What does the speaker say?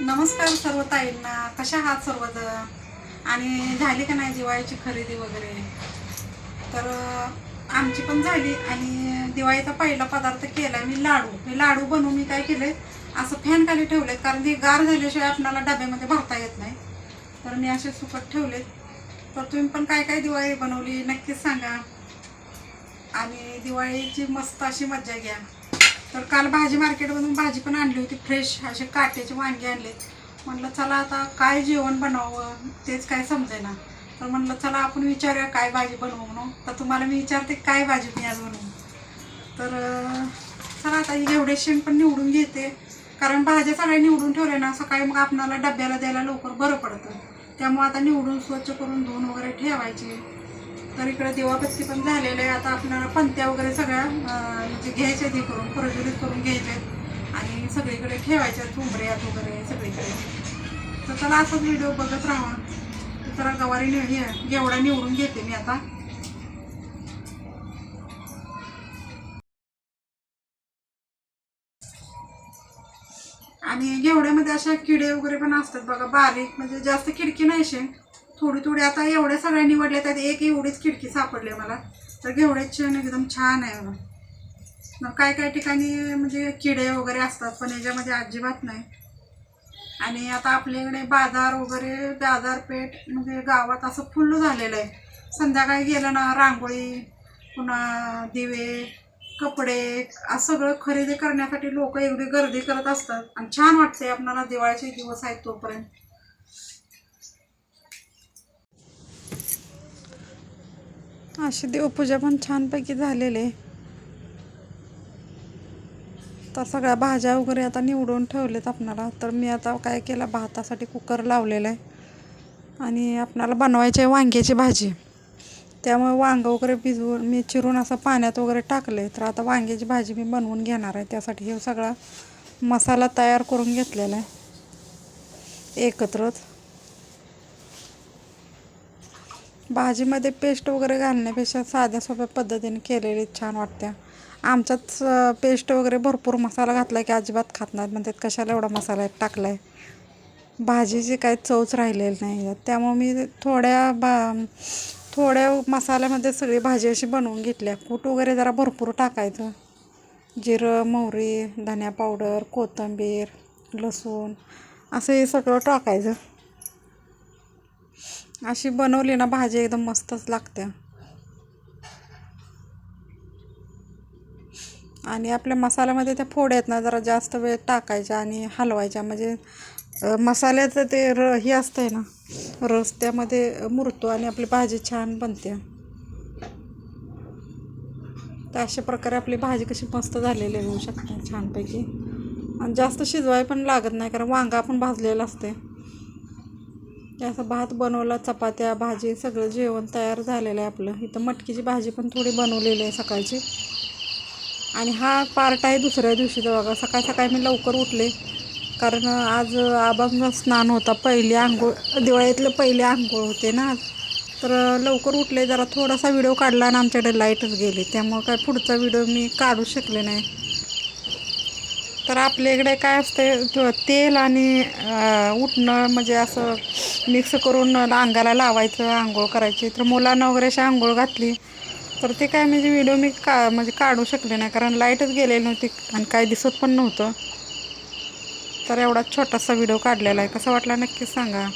नमस्कार सर्व ताईंना. कशा आहात सर्वजण? आणि झाली का नाही दिवाळीची खरेदी वगैरे? तर आमची पण झाली आणि दिवाळीचा पहिला पदार्थ केला मी लाडू. हे लाडू बनवून मी काय केले असं फॅन खाली ठेवलेत कारण ते गार झाल्याशिवाय आपल्याला डब्यामध्ये भरता येत नाही. तर मी असे सुकट ठेवले तर तुम्ही पण काय काय दिवाळी बनवली नक्कीच सांगा. आणि दिवाळीची मस्त अशी मज्जा घ्या. तर काल भाजी मार्केटमधून भाजी पण आणली होती फ्रेश असे काट्याचे वांगे आणले. म्हटलं चला आता काय जेवण बनवावं? तेच काय समजेना. तर म्हटलं चला आपण विचारूया काय भाजी बनवू म्हणून. तर तुम्हाला मी विचारते काय भाजी मी आज बनवू. तर चला आता ही एवढे शेण पण निवडून घेते. कारण भाज्या सगळ्या निवडून ठेवल्या ना सकाळी मग आपणाला डब्याला द्यायला लवकर बरं पडतं. त्यामुळे आता निवडून स्वच्छ करून धुवून वगैरे ठेवायचे. तर इकडे देवापत्ती पण झालेलं आहे. आता आपल्याला पंत्या वगैरे सगळ्या म्हणजे घ्यायच्या ते करून प्रज्वलित करून घ्यायचे आणि सगळीकडे ठेवायच्या ठुंबऱ्यात वगैरे सगळीकडे. तर चला असाच व्हिडिओ बघत राहा. तर जरा गवारी नि- हे निवडून घेते मी आता. आणि घेवड्यामध्ये अशा किडे वगैरे पण असतात बघा बारीक म्हणजे जास्त खिडकी नाही शे थोडी थोडी आता एवढ्या सगळ्या निवडल्या त्यात एक एवढीच खिडकी सापडली मला. तर घेवड्याची छान एकदम छान आहे बघा. मग काय काय ठिकाणी म्हणजे किडे वगैरे असतात पण याच्यामध्ये अजिबात नाही. आणि आता आपल्याकडे बाजार वगैरे बाजारपेठ म्हणजे गावात असं फुल्ल झालेलं आहे. संध्याकाळी गेलं ना रांगोळी पुन्हा दिवे कपडे असं सगळं खरेदी करण्यासाठी लोक एवढी गर्दी करत असतात. आणि छान वाटते आपल्याला दिवाळीचे दिवस आहेत तोपर्यंत. अशी देवपूजा पण छानपैकी झालेली. आहे तर सगळ्या भाज्या वगैरे आता निवडून ठेवलेत आपणाला. तर मी आता काय केलं भातासाठी कुकर लावलेला आहे. आणि आपणाला बनवायची आहे वांग्याची भाजी. त्यामुळे वांगं वगैरे भिजवून मी चिरून असं पाण्यात वगैरे टाकले तर आता वांग्याची भाजी मी बनवून घेणार आहे. त्यासाठी हे सगळा मसाला तयार करून घेतलेला आहे. एकत्रच. भाजीमध्ये पेस्ट वगैरे घालण्यापेक्षा साध्या सोप्या पद्धतीने केलेली छान वाटत्या. आमच्यात पेस्ट वगैरे भरपूर मसाला घातला की अजिबात खात नाहीत. म्हणतात कशाला एवढा मसाला टाकला आहे भाजीची काही चवच राहिलेली नाही त्यामुळं त्यामुळे मी थोड्या बा थोड्या मसाल्यामध्ये सगळी भाजी अशी बनवून घेतल्या. कूट वगैरे जरा भरपूर टाकायचं. जिरं मोहरी धन्या पावडर कोथिंबीर लसूण असं हे सगळं टाकायचं. अशी बनवली ना भाजी एकदम मस्तच लागते. आणि आपल्या मसाल्यामध्ये त्या फोड आहेत ना जरा जास्त वेळ टाकायच्या आणि हलवायच्या. म्हणजे मसाल्याचं ते र हे असतंय ना रस त्यामध्ये मुरतो आणि आपली भाजी छान बनते. तर अशा प्रकारे आपली भाजी कशी मस्त झालेली आहे होऊ शकते छानपैकी. आणि जास्त शिजवाय पण लागत नाही कारण वांगा पण भाजलेला असते असं भात बनवला चपात्या भाजी सगळं जेवण तयार झालेलं आहे आपलं. इथं मटकीची भाजी पण थोडी बनवलेली आहे सकाळची. आणि हा पार्ट आहे दुसऱ्या दिवशीचा बघा सकाळ सकाळी मी लवकर उठले. कारण आज अभंग स्नान होता. पहिली आंघोळ दिवाळीतलं पहिले आंघोळ होते ना. आज तर लवकर उठले जरा थोडासा व्हिडिओ काढला आणि आमच्याकडे लाईटच गेली. त्यामुळं काय पुढचा व्हिडिओ मी काढू शकले नाही. तर आपल्या इकडे काय असते तेल आणि उठणं म्हणजे असं मिक्स करून अंगाला लावायचं आंघोळ करायची. तर मुलांना वगैरे अशी आंघोळ घातली. तर ते काय म्हणजे व्हिडिओ मी का म्हणजे काढू शकले नाही. कारण लाईटच गेलेली नव्हती आणि काय दिसत पण नव्हतं. तर एवढा छोटासा व्हिडिओ काढलेला आहे. कसा वाटला नक्कीच सांगा.